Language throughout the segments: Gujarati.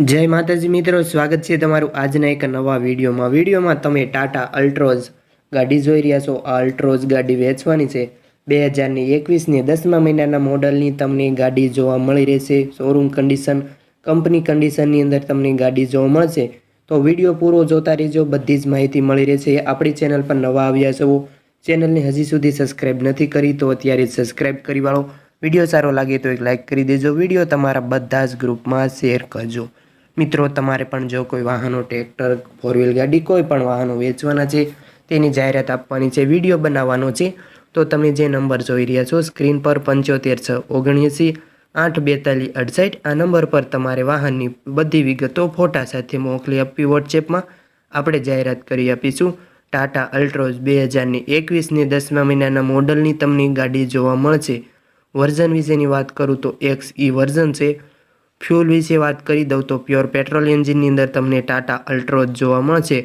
જય માતાજી મિત્રો, સ્વાગત છે તમારું આજના એક નવા વિડીયોમાં. વિડીયોમાં તમે ટાટા અલ્ટ્રોઝ ગાડી જોઈ રહ્યા છો. આ અલ્ટ્રોઝ ગાડી વેચવાની છે. બે હજારની એકવીસની દસમા મહિનાના મોડલની તમને ગાડી જોવા મળી રહેશે. શોરૂમ કન્ડિશન, કંપની કન્ડિશનની અંદર તમને ગાડી જોવા મળશે. તો વીડિયો પૂરો જોતા રહેજો, બધી જ માહિતી મળી રહેશે. આપણી ચેનલ પર નવા આવ્યા છો, ચેનલને હજી સુધી સબસ્ક્રાઈબ નથી કરી, તો અત્યારે સબસ્ક્રાઈબ કરી વાળો. વીડિયો સારો લાગે તો એક લાઇક કરી દેજો. વીડિયો તમારા બધા જ ગ્રુપમાં શેર કરજો. મિત્રો, તમારે પણ જો કોઈ વાહનો, ટ્રેક્ટર ફોર વ્હીલ ગાડી, કોઈ પણ વાહનો વેચવાના છે, તેની જાહેરાત આપવાની છે, વીડિયો બનાવવાનો છે, તો તમે જે નંબર જોઈ રહ્યા છો, સ્ક્રીન પર પંચોતેર છ ઓગણએંસી, આઠ બેતાલીસ અડસઠ, આ નંબર પર તમારે વાહનની બધી વિગતો ફોટા સાથે મોકલી આપવી વોટ્સએપમાં આપણે જાહેરાત કરી આપીશું. ટાટા અલ્ટ્રોઝ બે હજારની એકવીસની દસમા મહિનાના મોડલની તમને ગાડી જોવા મળશે. વર્ઝન વિશેની વાત કરું તો એક્સ ઈ વર્ઝન છે. ફ્યુલ વિશે વાત કરી દઉં તો પ્યોર પેટ્રોલ એન્જિનની અંદર તમને ટાટા અલ્ટ્રોજ જોવા મળશે.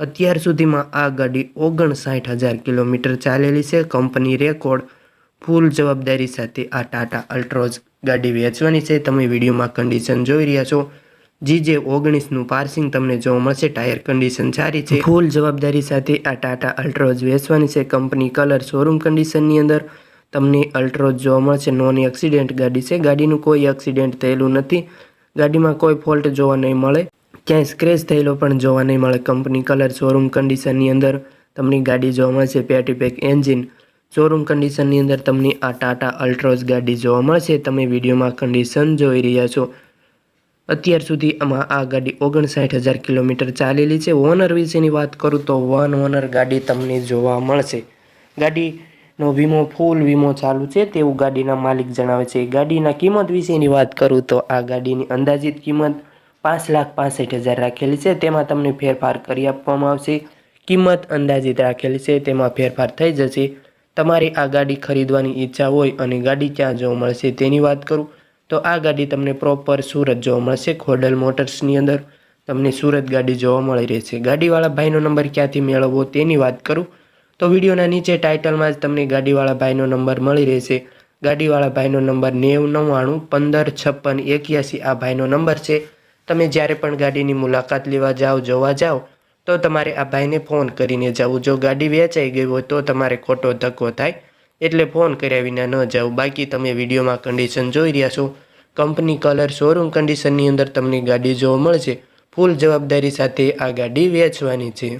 અત્યાર સુધીમાં આ ગાડી ઓગણસાઠ હજાર કિલોમીટર ચાલેલી છે. કંપની રેકોર્ડ ફૂલ જવાબદારી સાથે આ ટાટા અલ્ટ્રોઝ ગાડી વેચવાની છે. તમે વિડીયોમાં કન્ડિશન જોઈ રહ્યા છો. જી જે ઓગણીસનું પાર્સિંગ તમને જોવા મળશે. ટાયર કન્ડિશન સારી છે. ફૂલ જવાબદારી સાથે આ ટાટા અલ્ટ્રોઝ વેચવાની છે. કંપની કલર શોરૂમ કન્ડિશનની અંદર તમને અલ્ટ્રોઝ જોવા મળશે. નોન એક્સિડેન્ટ ગાડી છે. ગાડીનું કોઈ એક્સિડેન્ટ થયેલું નથી. ગાડીમાં કોઈ ફોલ્ટ જોવા નહીં મળે. ક્યાંય સ્ક્રેચ થયેલો પણ જોવા નહીં મળે. કંપની કલર, શોરૂમ કન્ડિશનની અંદર તમને ગાડી જોવા મળશે. પેટી પેક એન્જિન, શોરૂમ કન્ડિશનની અંદર તમને આ ટાટા અલ્ટ્રોઝ ગાડી જોવા મળશે. તમે વિડીયોમાં કન્ડિશન જોઈ રહ્યા છો. અત્યાર સુધી આમાં આ ગાડી ઓગણસાઠ હજાર કિલોમીટર ચાલેલી છે. ઓનર વિશેની વાત કરું તો વન ઓનર ગાડી તમને જોવા મળશે. ગાડીનો વીમો ફૂલ વીમો ચાલુ છે તેવું ગાડીના માલિક જણાવે છે. ગાડીના કિંમત વિશેની વાત કરું તો આ ગાડીની અંદાજિત કિંમત પાંચ લાખ પાસઠ હજાર રાખેલી છે. તેમાં તમને ફેરફાર કરી આપવામાં આવશે. કિંમત અંદાજિત રાખેલી છે. તેમાં ફેરફાર થઈ જશે. તમારી આ ગાડી ખરીદવાની ઈચ્છા હોય અને ગાડી ક્યાં જોવા મળશે તેની વાત કરું તો આ ગાડી તમને પ્રોપર સુરત જોવા મળશે. ખોડલ મોટર્સની અંદર તમને સુરત ગાડી જોવા મળી રહેશે. ગાડીવાળા ભાઈનો નંબર ક્યાંથી મેળવવો તેની વાત કરું તો વિડીયોના નીચે ટાઇટલમાં જ તમને ગાડીવાળા ભાઈનો નંબર મળી રહેશે. ગાડીવાળા ભાઈનો નંબર નેવ નવ્વાણું પંદર છપ્પન એક્યાસી આ ભાઈનો નંબર છે. તમે જ્યારે પણ ગાડીની મુલાકાત લેવા જાઓ, જોવા જાઓ, તો તમારે આ ભાઈને ફોન કરીને જવું. જો ગાડી વેચાઈ ગઈ હોય, તો તમારે ખોટો ધક્કો થાય. એટલે ફોન કર્યા વિના ન જાઓ. બાકી તમે વિડીયોમાં કન્ડિશન જોઈ રહ્યા છો. કંપની કલર શોરૂમ કન્ડિશનની અંદર તમને ગાડી જોવા મળશે. ફૂલ જવાબદારી સાથે આ ગાડી વેચવાની છે.